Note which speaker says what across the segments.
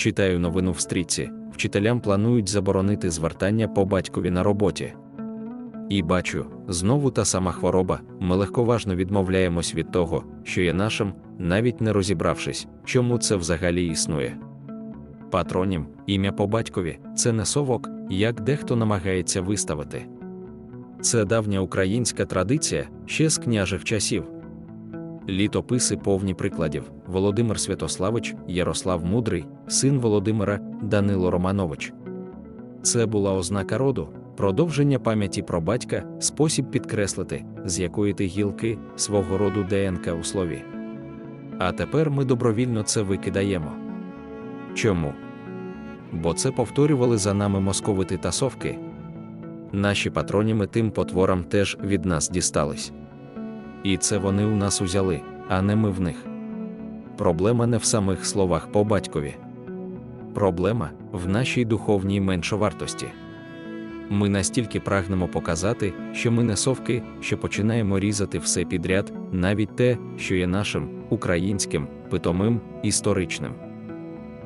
Speaker 1: Читаю новину в стрічці. Вчителям планують заборонити звертання по батькові на роботі. І бачу, знову та сама хвороба. Ми легковажно відмовляємось від того, що є нашим, навіть не розібравшись, чому це взагалі існує. Патронім, ім'я по батькові це не совок, як дехто намагається виставити. Це давня українська традиція ще з княжих часів. Літописи повні прикладів: Володимир Святославич, Ярослав Мудрий, син Володимира, Данило Романович. Це була ознака роду, продовження пам'яті про батька, спосіб підкреслити, з якої ти гілки свого роду ДНК у слові. А тепер ми добровільно це викидаємо. Чому? Бо це повторювали за нами московити та совки. Наші патроніми тим потворам теж від нас дістались. І це вони у нас узяли, а не ми в них. Проблема не в самих словах по батькові. Проблема в нашій духовній меншовартості. Ми настільки прагнемо показати, що ми не совки, що починаємо різати все підряд, навіть те, що є нашим, українським, питомим, історичним.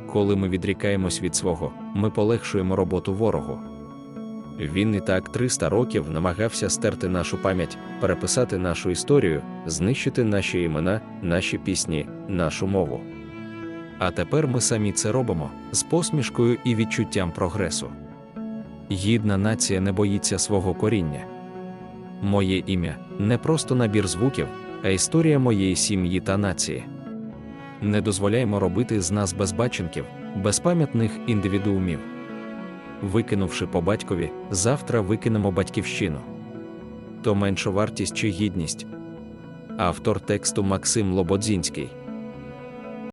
Speaker 1: Коли ми відрікаємось від свого, ми полегшуємо роботу ворогу. Він і так 300 років намагався стерти нашу пам'ять, переписати нашу історію, знищити наші імена, наші пісні, нашу мову. А тепер ми самі це робимо з посмішкою і відчуттям прогресу. Гідна нація не боїться свого коріння. Моє ім'я не просто набір звуків, а історія моєї сім'ї та нації. Не дозволяємо робити з нас безбаченків, безпам'ятних індивідуумів. Викинувши по батькові, завтра викинемо батьківщину. То меншовартість чи гідність. Автор тексту Максим Лободзінський